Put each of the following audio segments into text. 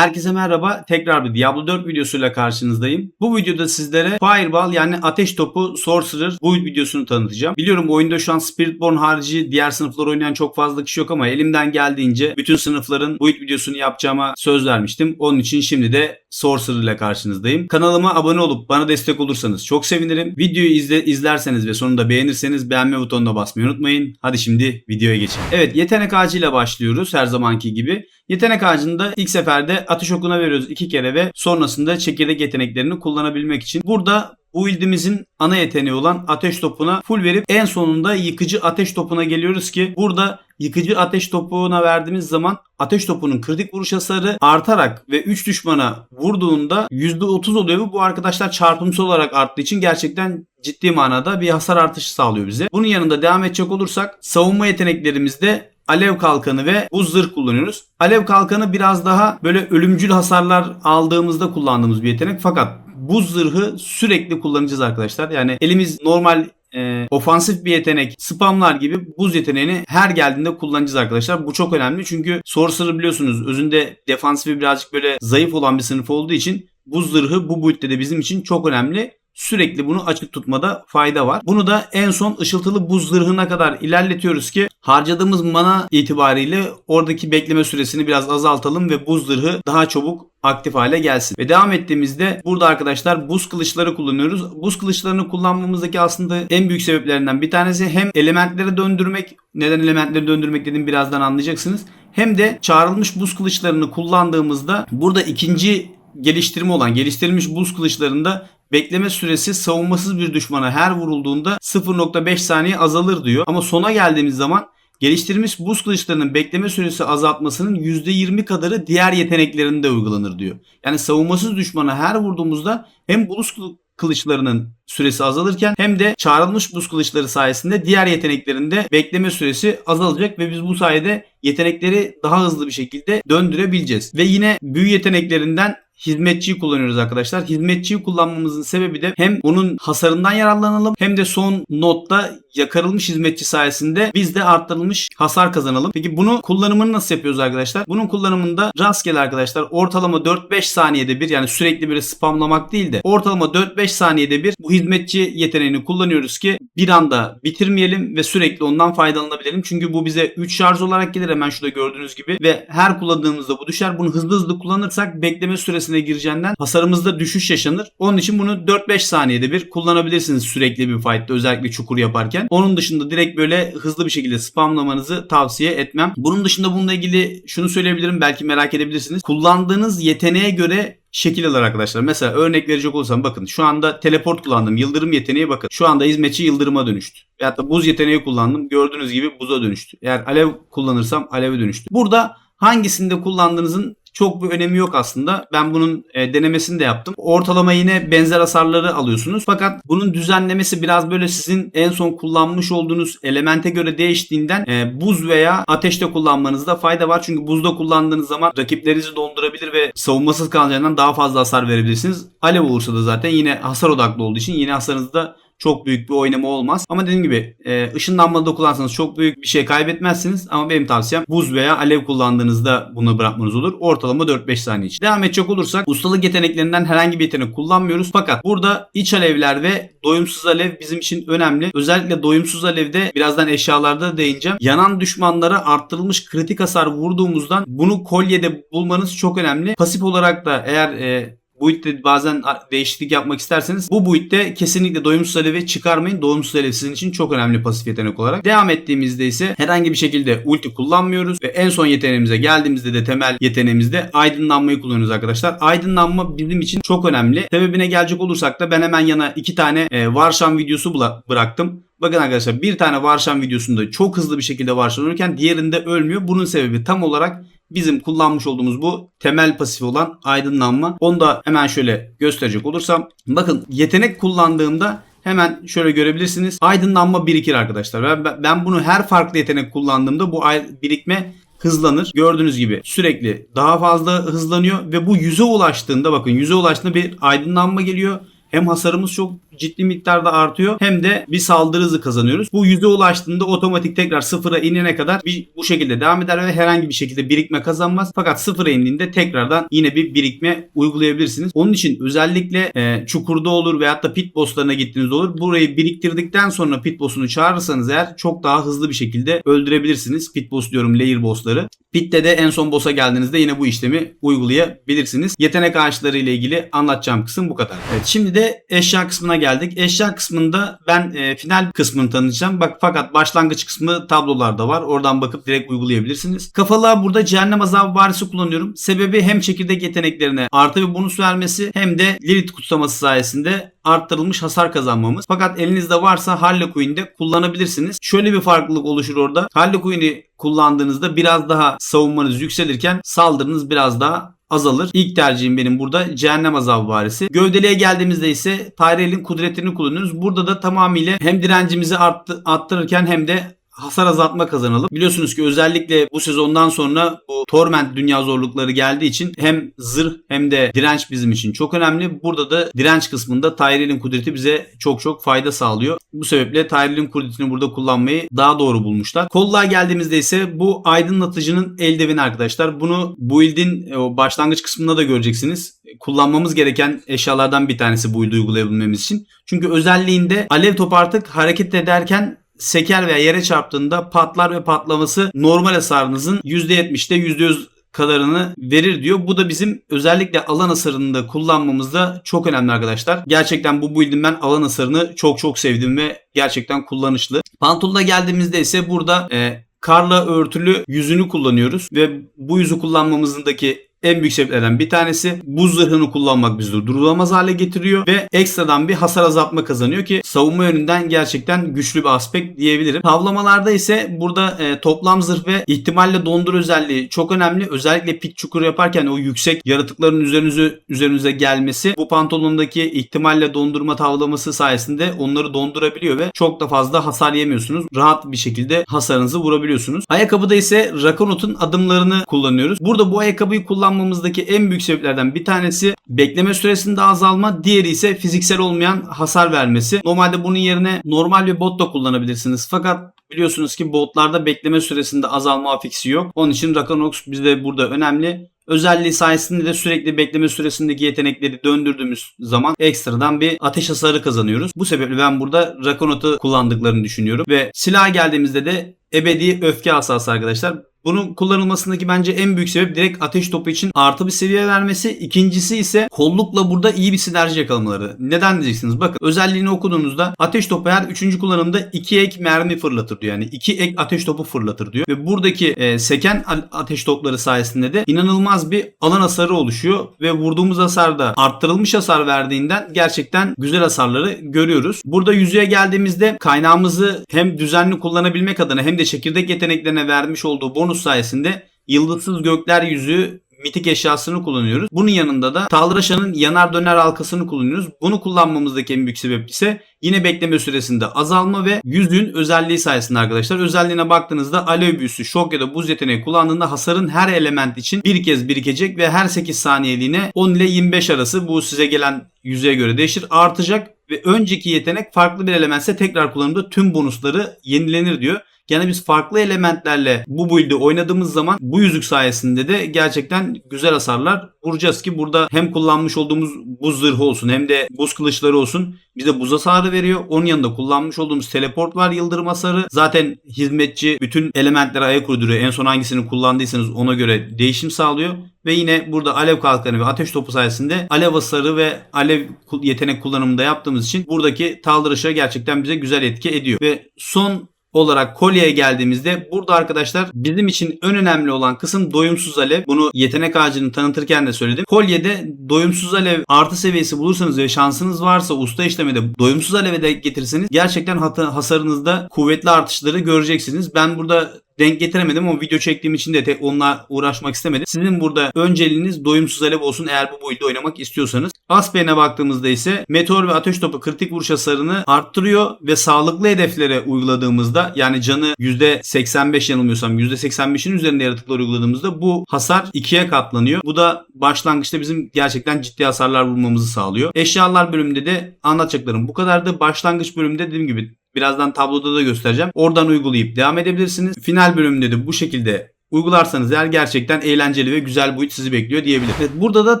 Herkese merhaba. Tekrar bir Diablo 4 videosuyla karşınızdayım. Bu videoda sizlere Fireball yani ateş topu Sorcerer build videosunu tanıtacağım. Biliyorum oyunda şu an Spiritborn harici diğer sınıflar oynayan çok fazla kişi yok ama elimden geldiğince bütün sınıfların build videosunu yapacağıma söz vermiştim. Onun için şimdi de Sorcerer ile karşınızdayım. Kanalıma abone olup bana destek olursanız çok sevinirim. Videoyu izle, izlerseniz ve sonunda beğenirseniz beğenme butonuna basmayı unutmayın. Hadi şimdi videoya geçelim. Evet yetenek ağacıyla başlıyoruz her zamanki gibi. Yetenek ağacında ilk seferde ateş okuna veriyoruz iki kere ve sonrasında çekirdek yeteneklerini kullanabilmek için. Burada bu build'imizin ana yeteneği olan ateş topuna full verip en sonunda yıkıcı ateş topuna geliyoruz ki burada yıkıcı ateş topuna verdiğimiz zaman ateş topunun kritik vuruş hasarı artarak ve 3 düşmana vurduğunda %30 oluyor. Bu arkadaşlar çarpımsal olarak arttığı için gerçekten ciddi manada bir hasar artışı sağlıyor bize. Bunun yanında devam edecek olursak savunma yeteneklerimizde alev kalkanı ve buz zırh kullanıyoruz. Alev kalkanı biraz daha böyle ölümcül hasarlar aldığımızda kullandığımız bir yetenek fakat buz zırhı sürekli kullanacağız arkadaşlar. Yani elimiz normal e, ofansif bir yetenek spamlar gibi buz yeteneğini her geldiğinde kullanacağız arkadaşlar. Bu çok önemli çünkü Sorcerer biliyorsunuz özünde defansifi birazcık böyle zayıf olan bir sınıf olduğu için buz zırhı bu build'de de bizim için çok önemli sürekli bunu açık tutmada fayda var. Bunu da en son ışıltılı buz zırhına kadar ilerletiyoruz ki harcadığımız mana itibariyle oradaki bekleme süresini biraz azaltalım ve buz zırhı daha çabuk aktif hale gelsin. Ve devam ettiğimizde burada arkadaşlar buz kılıçları kullanıyoruz. Buz kılıçlarını kullanmamızdaki aslında en büyük sebeplerinden bir tanesi hem elementleri döndürmek. Neden elementleri döndürmek dedim birazdan anlayacaksınız. Hem de çağrılmış buz kılıçlarını kullandığımızda burada ikinci geliştirme olan geliştirilmiş buz kılıçlarında bekleme süresi savunmasız bir düşmana her vurulduğunda 0.5 saniye azalır diyor. Ama sona geldiğimiz zaman geliştirilmiş buz kılıçlarının bekleme süresi azaltmasının %20 kadarı diğer yeteneklerinde uygulanır diyor. Yani savunmasız düşmana her vurduğumuzda hem buz kılıçlarının süresi azalırken hem de çağrılmış buz kılıçları sayesinde diğer yeteneklerinde bekleme süresi azalacak ve biz bu sayede yetenekleri daha hızlı bir şekilde döndürebileceğiz. Ve yine büyü yeteneklerinden hizmetçiyi kullanıyoruz arkadaşlar. Hizmetçiyi kullanmamızın sebebi de hem onun hasarından yararlanalım hem de son notta yakarılmış hizmetçi sayesinde biz de arttırılmış hasar kazanalım. Peki bunu kullanımını nasıl yapıyoruz arkadaşlar? Bunun kullanımında rastgele arkadaşlar ortalama 4-5 saniyede bir yani sürekli böyle spamlamak değil de ortalama 4-5 saniyede bir bu hizmetçi yeteneğini kullanıyoruz ki bir anda bitirmeyelim ve sürekli ondan faydalanabilelim. Çünkü bu bize 3 şarj olarak gelir hemen şurada gördüğünüz gibi ve her kullandığımızda bu düşer. Bunu hızlı hızlı kullanırsak bekleme süresine gireceğinden hasarımızda düşüş yaşanır. Onun için bunu 4-5 saniyede bir kullanabilirsiniz sürekli bir fight'ta özellikle çukur yaparken. Onun dışında direkt böyle hızlı bir şekilde spamlamanızı tavsiye etmem. Bunun dışında bununla ilgili şunu söyleyebilirim belki merak edebilirsiniz. Kullandığınız yeteneğe göre şekil alır arkadaşlar. Mesela örnek verecek olursam bakın şu anda teleport kullandım. Yıldırım yeteneği bakın. Şu anda hizmetçi yıldırıma dönüştü. Veyahut da buz yeteneği kullandım. Gördüğünüz gibi buza dönüştü. Eğer alev kullanırsam aleve dönüştü. Burada hangisinde kullandığınızın çok bir önemi yok aslında. Ben bunun e, denemesini de yaptım. Ortalama yine benzer hasarları alıyorsunuz. Fakat bunun düzenlemesi biraz böyle sizin en son kullanmış olduğunuz elemente göre değiştiğinden e, buz veya ateşte kullanmanızda fayda var. Çünkü buzda kullandığınız zaman rakiplerinizi dondurabilir ve savunmasız kalacağından daha fazla hasar verebilirsiniz. Alev olursa da zaten yine hasar odaklı olduğu için yine hasarınızda çok büyük bir oynama olmaz. Ama dediğim gibi e, ışınlanmada kullansanız çok büyük bir şey kaybetmezsiniz. Ama benim tavsiyem buz veya alev kullandığınızda bunu bırakmanız olur. Ortalama 4-5 saniye için. Devam edecek olursak ustalık yeteneklerinden herhangi bir yetenek kullanmıyoruz. Fakat burada iç alevler ve doyumsuz alev bizim için önemli. Özellikle doyumsuz alevde birazdan eşyalarda değineceğim. Yanan düşmanlara arttırılmış kritik hasar vurduğumuzdan bunu kolyede bulmanız çok önemli. Pasif olarak da eğer e, build'de bazen değişiklik yapmak isterseniz bu build'de kesinlikle doyumsuz alevi çıkarmayın. Doyumsuz alev sizin için çok önemli pasif yetenek olarak. Devam ettiğimizde ise herhangi bir şekilde ulti kullanmıyoruz ve en son yeteneğimize geldiğimizde de temel yeteneğimizde aydınlanmayı kullanıyoruz arkadaşlar. Aydınlanma bizim için çok önemli. Sebebine gelecek olursak da ben hemen yana iki tane e, Varşan videosu bıraktım. Bakın arkadaşlar bir tane Varşan videosunda çok hızlı bir şekilde Varşan olurken diğerinde ölmüyor. Bunun sebebi tam olarak bizim kullanmış olduğumuz bu temel pasif olan aydınlanma. Onu da hemen şöyle gösterecek olursam. Bakın yetenek kullandığımda hemen şöyle görebilirsiniz. Aydınlanma birikir arkadaşlar. Ben, ben bunu her farklı yetenek kullandığımda bu birikme hızlanır. Gördüğünüz gibi sürekli daha fazla hızlanıyor ve bu yüze ulaştığında bakın yüze ulaştığında bir aydınlanma geliyor. Hem hasarımız çok ciddi miktarda artıyor hem de bir saldırı hızı kazanıyoruz. Bu yüze ulaştığında otomatik tekrar sıfıra inene kadar bir, bu şekilde devam eder ve herhangi bir şekilde birikme kazanmaz. Fakat sıfıra indiğinde tekrardan yine bir birikme uygulayabilirsiniz. Onun için özellikle e, çukurda olur veyahut da pit bosslarına gittiğiniz olur. Burayı biriktirdikten sonra pit boss'unu çağırırsanız eğer çok daha hızlı bir şekilde öldürebilirsiniz. Pit boss diyorum layer boss'ları. Pit'te de en son boss'a geldiğinizde yine bu işlemi uygulayabilirsiniz. Yetenek ağaçları ile ilgili anlatacağım kısım bu kadar. Evet şimdi de eşya kısmına geldik. Eşya kısmında ben e, final kısmını tanıtacağım. Bak fakat başlangıç kısmı tablolarda var. Oradan bakıp direkt uygulayabilirsiniz. Kafalığa burada cehennem azabı varisi kullanıyorum. Sebebi hem çekirdek yeteneklerine artı bir bonus vermesi hem de Lilith kutsaması sayesinde arttırılmış hasar kazanmamız. Fakat elinizde varsa Harlequin'de kullanabilirsiniz. Şöyle bir farklılık oluşur orada. Harlequin'i kullandığınızda biraz daha savunmanız yükselirken saldırınız biraz daha azalır. İlk tercihim benim burada cehennem azabı varisi. Gövdeliğe geldiğimizde ise Tyrell'in kudretini kullanıyoruz. Burada da tamamıyla hem direncimizi arttı, arttırırken hem de hasar azaltma kazanalım. Biliyorsunuz ki özellikle bu sezondan sonra bu Torment dünya zorlukları geldiği için hem zırh hem de direnç bizim için çok önemli. Burada da direnç kısmında Tyrell'in kudreti bize çok çok fayda sağlıyor. Bu sebeple Tyrell'in kudretini burada kullanmayı daha doğru bulmuşlar. Kolluğa geldiğimizde ise bu aydınlatıcının eldiveni arkadaşlar. Bunu build'in o başlangıç kısmında da göreceksiniz. Kullanmamız gereken eşyalardan bir tanesi build uygulayabilmemiz için. Çünkü özelliğinde alev top artık hareket ederken seker veya yere çarptığında patlar ve patlaması normal hasarınızın %70'te %100 kadarını verir diyor. Bu da bizim özellikle alan hasarında kullanmamızda çok önemli arkadaşlar. Gerçekten bu build'in ben alan hasarını çok çok sevdim ve gerçekten kullanışlı. Pantolon'a geldiğimizde ise burada e, karla örtülü yüzünü kullanıyoruz ve bu yüzü kullanmamızdaki en büyük sebeplerden bir tanesi buz zırhını kullanmak bizi durulamaz hale getiriyor ve ekstradan bir hasar azaltma kazanıyor ki savunma yönünden gerçekten güçlü bir aspekt diyebilirim. Tavlamalarda ise burada e, toplam zırh ve ihtimalle dondur özelliği çok önemli. Özellikle pit çukuru yaparken o yüksek yaratıkların üzerinize üzerinize gelmesi bu pantolondaki ihtimalle dondurma tavlaması sayesinde onları dondurabiliyor ve çok da fazla hasar yemiyorsunuz. Rahat bir şekilde hasarınızı vurabiliyorsunuz. Ayakkabıda ise Rakonot'un adımlarını kullanıyoruz. Burada bu ayakkabıyı kullan kullanmamızdaki en büyük sebeplerden bir tanesi bekleme süresinde azalma, diğeri ise fiziksel olmayan hasar vermesi. Normalde bunun yerine normal bir bot da kullanabilirsiniz. Fakat biliyorsunuz ki botlarda bekleme süresinde azalma afiksi yok. Onun için Rakanox bizde burada önemli. Özelliği sayesinde de sürekli bekleme süresindeki yetenekleri döndürdüğümüz zaman ekstradan bir ateş hasarı kazanıyoruz. Bu sebeple ben burada Rakonot'u kullandıklarını düşünüyorum. Ve silaha geldiğimizde de ebedi öfke asası arkadaşlar. Bunun kullanılmasındaki bence en büyük sebep direkt ateş topu için artı bir seviye vermesi. İkincisi ise kollukla burada iyi bir sinerji yakalamaları. Neden diyeceksiniz? Bakın özelliğini okuduğunuzda ateş topu her üçüncü kullanımda iki ek mermi fırlatır diyor. Yani iki ek ateş topu fırlatır diyor. Ve buradaki e, seken ateş topları sayesinde de inanılmaz bir alan hasarı oluşuyor. Ve vurduğumuz hasarda arttırılmış hasar verdiğinden gerçekten güzel hasarları görüyoruz. Burada yüzeye geldiğimizde kaynağımızı hem düzenli kullanabilmek adına hem de çekirdek yeteneklerine vermiş olduğu bonus bonus sayesinde yıldızsız gökler yüzü mitik eşyasını kullanıyoruz. Bunun yanında da Talraşa'nın yanar döner halkasını kullanıyoruz. Bunu kullanmamızdaki en büyük sebep ise yine bekleme süresinde azalma ve yüzün özelliği sayesinde arkadaşlar. Özelliğine baktığınızda alev büyüsü, şok ya da buz yeteneği kullandığında hasarın her element için bir kez birikecek ve her 8 saniyeliğine 10 ile 25 arası bu size gelen yüzeye göre değişir artacak ve önceki yetenek farklı bir elementse tekrar kullanımda tüm bonusları yenilenir diyor. Yani biz farklı elementlerle bu build'i oynadığımız zaman bu yüzük sayesinde de gerçekten güzel hasarlar vuracağız ki burada hem kullanmış olduğumuz buz zırhı olsun hem de buz kılıçları olsun bize buz hasarı veriyor. Onun yanında kullanmış olduğumuz teleport var yıldırım hasarı. Zaten hizmetçi bütün elementlere ayak uyduruyor. En son hangisini kullandıysanız ona göre değişim sağlıyor. Ve yine burada alev kalkanı ve ateş topu sayesinde alev hasarı ve alev yetenek kullanımında yaptığımız için buradaki taldırışa gerçekten bize güzel etki ediyor. Ve son olarak kolyeye geldiğimizde burada arkadaşlar bizim için en önemli olan kısım doyumsuz alev. Bunu yetenek ağacını tanıtırken de söyledim. Kolyede doyumsuz alev artı seviyesi bulursanız ve şansınız varsa usta işlemede doyumsuz aleve de getirirseniz gerçekten hasarınızda kuvvetli artışları göreceksiniz. Ben burada denk getiremedim ama video çektiğim için de tek onunla uğraşmak istemedim. Sizin burada önceliğiniz doyumsuz alev olsun eğer bu build'de oynamak istiyorsanız. Aspen'e baktığımızda ise meteor ve ateş topu kritik vuruş hasarını arttırıyor ve sağlıklı hedeflere uyguladığımızda yani canı %85 yanılmıyorsam %85'in üzerinde yaratıklar uyguladığımızda bu hasar ikiye katlanıyor. Bu da başlangıçta bizim gerçekten ciddi hasarlar vurmamızı sağlıyor. Eşyalar bölümünde de anlatacaklarım bu kadardı. Başlangıç bölümünde dediğim gibi birazdan tabloda da göstereceğim. Oradan uygulayıp devam edebilirsiniz. Final bölümünde de bu şekilde uygularsanız eğer gerçekten eğlenceli ve güzel boyut sizi bekliyor diyebilirim. Evet, burada da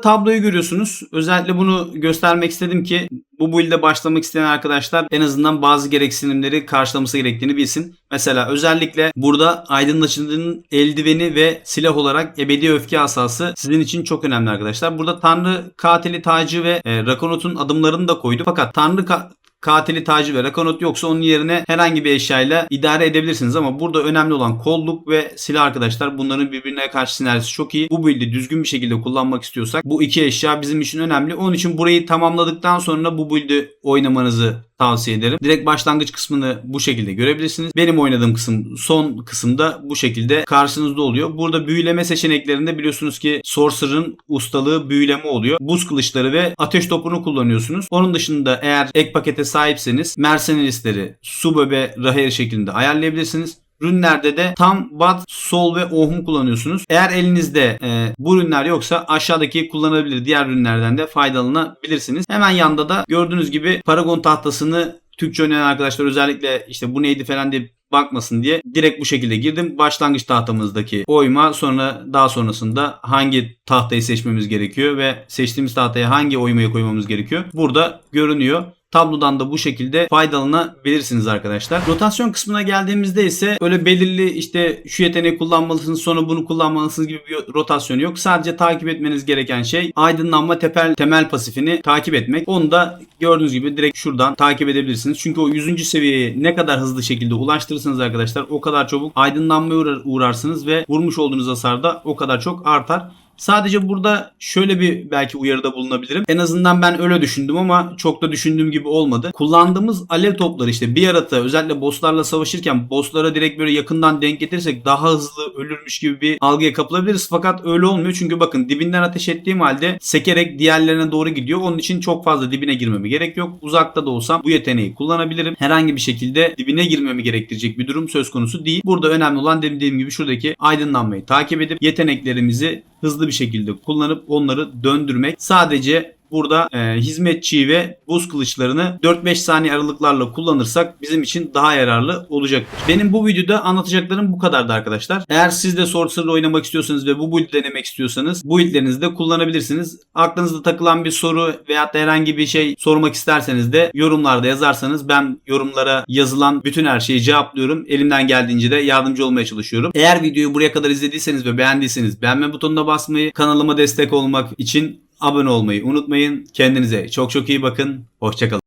tabloyu görüyorsunuz. Özellikle bunu göstermek istedim ki bu build'e başlamak isteyen arkadaşlar en azından bazı gereksinimleri karşılaması gerektiğini bilsin. Mesela özellikle burada aydınlatıcının eldiveni ve silah olarak ebedi öfke asası sizin için çok önemli arkadaşlar. Burada Tanrı katili tacı ve e, Rakonot'un adımlarını da koydu. Fakat Tanrı ka- katili tacı ve rakonot yoksa onun yerine herhangi bir eşyayla idare edebilirsiniz ama burada önemli olan kolluk ve silah arkadaşlar bunların birbirine karşı sinerjisi çok iyi. Bu build'i düzgün bir şekilde kullanmak istiyorsak bu iki eşya bizim için önemli. Onun için burayı tamamladıktan sonra bu build'i oynamanızı tavsiye ederim. Direkt başlangıç kısmını bu şekilde görebilirsiniz. Benim oynadığım kısım son kısımda bu şekilde karşınızda oluyor. Burada büyüleme seçeneklerinde biliyorsunuz ki Sorcerer'ın ustalığı büyüleme oluyor. Buz kılıçları ve ateş topunu kullanıyorsunuz. Onun dışında eğer ek pakete sahipseniz mercenaristleri Subebe Raher şeklinde ayarlayabilirsiniz. Ürünlerde de tam bat, sol ve ohmu kullanıyorsunuz. Eğer elinizde e, bu ürünler yoksa aşağıdaki kullanılabilir diğer ürünlerden de faydalanabilirsiniz. Hemen yanda da gördüğünüz gibi Paragon tahtasını Türkçe oynayan arkadaşlar özellikle işte bu neydi falan diye bakmasın diye direkt bu şekilde girdim. Başlangıç tahtamızdaki oyma sonra daha sonrasında hangi tahtayı seçmemiz gerekiyor ve seçtiğimiz tahtaya hangi oymayı koymamız gerekiyor. Burada görünüyor. Tablodan da bu şekilde faydalanabilirsiniz arkadaşlar. Rotasyon kısmına geldiğimizde ise öyle belirli işte şu yeteneği kullanmalısınız sonra bunu kullanmalısınız gibi bir rotasyon yok. Sadece takip etmeniz gereken şey aydınlanma temel, temel pasifini takip etmek. Onu da gördüğünüz gibi direkt şuradan takip edebilirsiniz. Çünkü o 100. seviyeye ne kadar hızlı şekilde ulaştırırsanız arkadaşlar o kadar çabuk aydınlanmaya uğrar- uğrarsınız ve vurmuş olduğunuz hasar da o kadar çok artar. Sadece burada şöyle bir belki uyarıda bulunabilirim. En azından ben öyle düşündüm ama çok da düşündüğüm gibi olmadı. Kullandığımız alev topları işte bir yaratığa özellikle bosslarla savaşırken bosslara direkt böyle yakından denk getirirsek daha hızlı ölürmüş gibi bir algıya kapılabiliriz. Fakat öyle olmuyor. Çünkü bakın dibinden ateş ettiğim halde sekerek diğerlerine doğru gidiyor. Onun için çok fazla dibine girmeme gerek yok. Uzakta da olsam bu yeteneği kullanabilirim. Herhangi bir şekilde dibine girmemi gerektirecek bir durum söz konusu değil. Burada önemli olan dediğim gibi şuradaki aydınlanmayı takip edip yeteneklerimizi hızlı bir şekilde kullanıp onları döndürmek. Sadece burada e, hizmetçiyi ve buz kılıçlarını 4-5 saniye aralıklarla kullanırsak bizim için daha yararlı olacaktır. Benim bu videoda anlatacaklarım bu kadardı arkadaşlar. Eğer siz de Sorcerer oynamak istiyorsanız ve bu build denemek istiyorsanız bu buildlerinizi de kullanabilirsiniz. Aklınızda takılan bir soru da herhangi bir şey sormak isterseniz de yorumlarda yazarsanız ben yorumlara yazılan bütün her şeyi cevaplıyorum. Elimden geldiğince de yardımcı olmaya çalışıyorum. Eğer videoyu buraya kadar izlediyseniz ve beğendiyseniz beğenme butonuna basmayı, kanalıma destek olmak için abone olmayı unutmayın. Kendinize çok çok iyi bakın. Hoşçakalın.